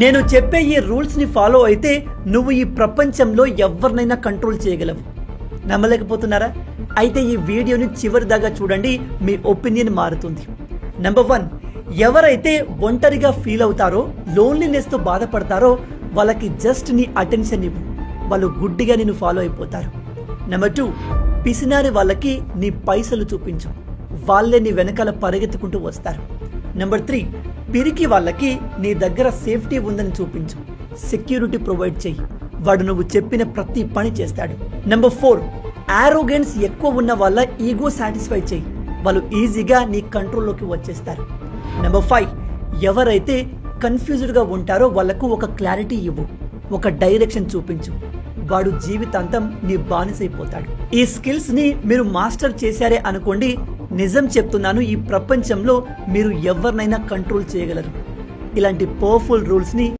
నేను చెప్పే ఈ రూల్స్ని ఫాలో అయితే నువ్వు ఈ ప్రపంచంలో ఎవరినైనా కంట్రోల్ చేయగలవు. నమ్మలేకపోతున్నారా? అయితే ఈ వీడియోని చివరి దాకా చూడండి మీ ఒపీనియన్ మారుతుంది. నెంబర్ వన్ ఎవరైతే ఒంటరిగా ఫీల్ అవుతారో లోన్లీనెస్తో బాధపడతారో వాళ్ళకి జస్ట్ నీ అటెన్షన్ ఇవ్వు. వాళ్ళు గుడ్డిగా నిన్ను ఫాలో అయిపోతారు. నెంబర్ టూ పిసినారి వాళ్ళకి నీ పైసలు చూపించు. వాళ్ళే నీ వెనకాల పరిగెత్తుకుంటూ వస్తారు. నెంబర్ త్రీ పిరికి వాళ్ళకి నీ దగ్గర సేఫ్టీ ఉందని చూపించు. సెక్యూరిటీ ప్రొవైడ్ చెయ్యి వాడు నువ్వు చెప్పిన ప్రతి పని చేస్తాడు. నెంబర్ ఫోర్ ఆరోగెన్స్ ఎక్కువ ఉన్న వాళ్ళ ఈగో సాటిస్ఫై చెయ్యి వాళ్ళు ఈజీగా నీ కంట్రోల్లోకి వచ్చేస్తారు. నెంబర్ ఫైవ్ ఎవరైతే కన్ఫ్యూజ్డ్గా ఉంటారో వాళ్ళకు ఒక క్లారిటీ ఇవ్వు. ఒక డైరెక్షన్ చూపించు. వాడు జీవితాంతం నీ బానిసైపోతాడు. ఈ స్కిల్స్ని మీరు మాస్టర్ చేశారే అనుకోండి నిజం చెప్తున్నాను ఈ ప్రపంచంలో మీరు ఎవరినైనా కంట్రోల్ చేయగలరు. ఇలాంటి పవర్ఫుల్ రూల్స్ని